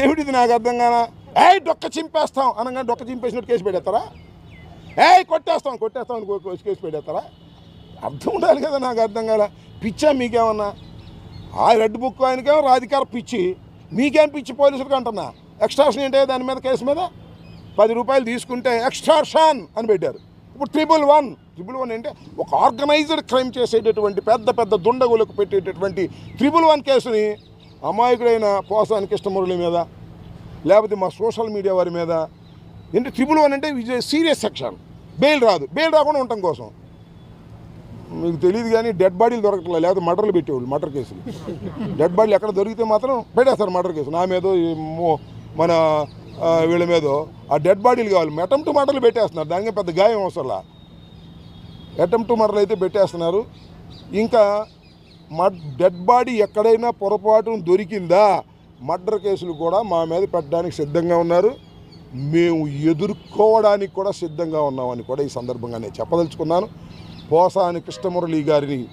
ఏమిటిది నాకు అర్థం కానా? ఏ డొక్క చింపేస్తాం. అనగా డొక్క చింపేసినట్టు కేసు పెడతారా ఏ కొట్టేస్తాం కొట్టేస్తాం అని కేసు పెడతారా అర్థం ఉండాలి కదా నాకు అర్థం కాల. పిచ్చా మీకేమన్నా? ఆ రెడ్ బుక్ ఆయనకేమో రాధికార పిచ్చి. మీకేం పిచ్చి పోలీసులకు అంటున్నా? ఎక్స్ట్రాషన్ ఏంటే దాని మీద కేసు మీద? పది రూపాయలు తీసుకుంటే ఎక్స్ట్రాషన్ అని పెట్టారు. ఇప్పుడు ట్రిపుల్ వన్. ట్రిపుల్ వన్ అంటే ఒక ఆర్గనైజ్డ్ క్రైమ్ చేసేటటువంటి పెద్ద పెద్ద దుండగులకు పెట్టేటటువంటి ట్రిపుల్ వన్ కేసుని అమాయకుడైన పోసాని కృష్ణమురళి మీద లేకపోతే మా సోషల్ మీడియా వారి మీద. ఏంటి ట్రిపుల్ వన్ అంటే విజయ్ సీరియస్ సెక్షన్. బెయిల్ రాదు. బెయిల్ రాకుండా ఉండటం కోసం. మీకు తెలియదు కానీ డెడ్ బాడీలు దొరకట్లేదు. లేకపోతే మర్డర్లు పెట్టేవాళ్ళు మర్డర్ కేసులు. డెడ్ బాడీలు ఎక్కడ దొరికితే మాత్రం పెట్టేస్తారు మర్డర్ కేసు. నా మీద మన వీళ్ళ మీదో ఆ డెడ్ బాడీలు కావాలి. అటెంప్ట్ మర్డర్లు పెట్టేస్తున్నారు. దానికి పెద్ద గాయం అవసరంలా. అటెంప్ట్ మర్డర్లు అయితే పెట్టేస్తున్నారు. ఇంకా మడ్ డెడ్ బాడీ ఎక్కడైనా పొరపాటును దొరికిందా? మర్డర్ కేసులు కూడా మా మీద పెట్టడానికి సిద్ధంగా ఉన్నారు. మేము ఎదుర్కోవడానికి కూడా సిద్ధంగా ఉన్నామని కూడా ఈ సందర్భంగా నేను చెప్పదలుచుకున్నాను. పోసాని కృష్ణమురళి గారిని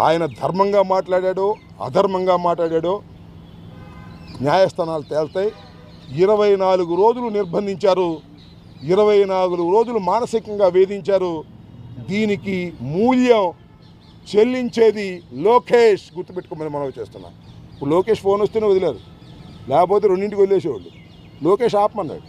ఆయన ధర్మంగా మాట్లాడాడో అధర్మంగా మాట్లాడాడో న్యాయస్థానాలు తేల్తాయి. ఇరవై నాలుగు రోజులు నిర్బంధించారు. ఇరవై నాలుగు రోజులు మానసికంగా వేధించారు. దీనికి మూల్యం చెల్లించేది లోకేష్ గుర్తుపెట్టుకోమని మనం చేస్తున్నాం. ఇప్పుడు లోకేష్ ఫోన్ వస్తేనే వదిలేరు. లేకపోతే రెండింటికి వదిలేసేవాళ్ళు. లోకేష్ ఆపమన్నాడు.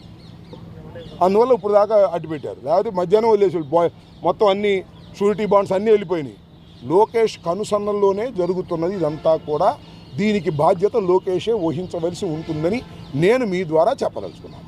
అందువల్ల ఇప్పుడు దాకా అడ్డు పెట్టారు. లేకపోతే మధ్యాహ్నం వదిలేసేవాళ్ళు. బాయ్ మొత్తం అన్ని షూరిటీ బాండ్స్ అన్నీ వెళ్ళిపోయినాయి. లోకేష్ కనుసన్నల్లోనే జరుగుతున్నది ఇదంతా కూడా దీనికి బాధ్యత లోకేషే వహించవలసి ఉంటుందని నేను మీ ద్వారా చెప్పదలుచుకున్నాను.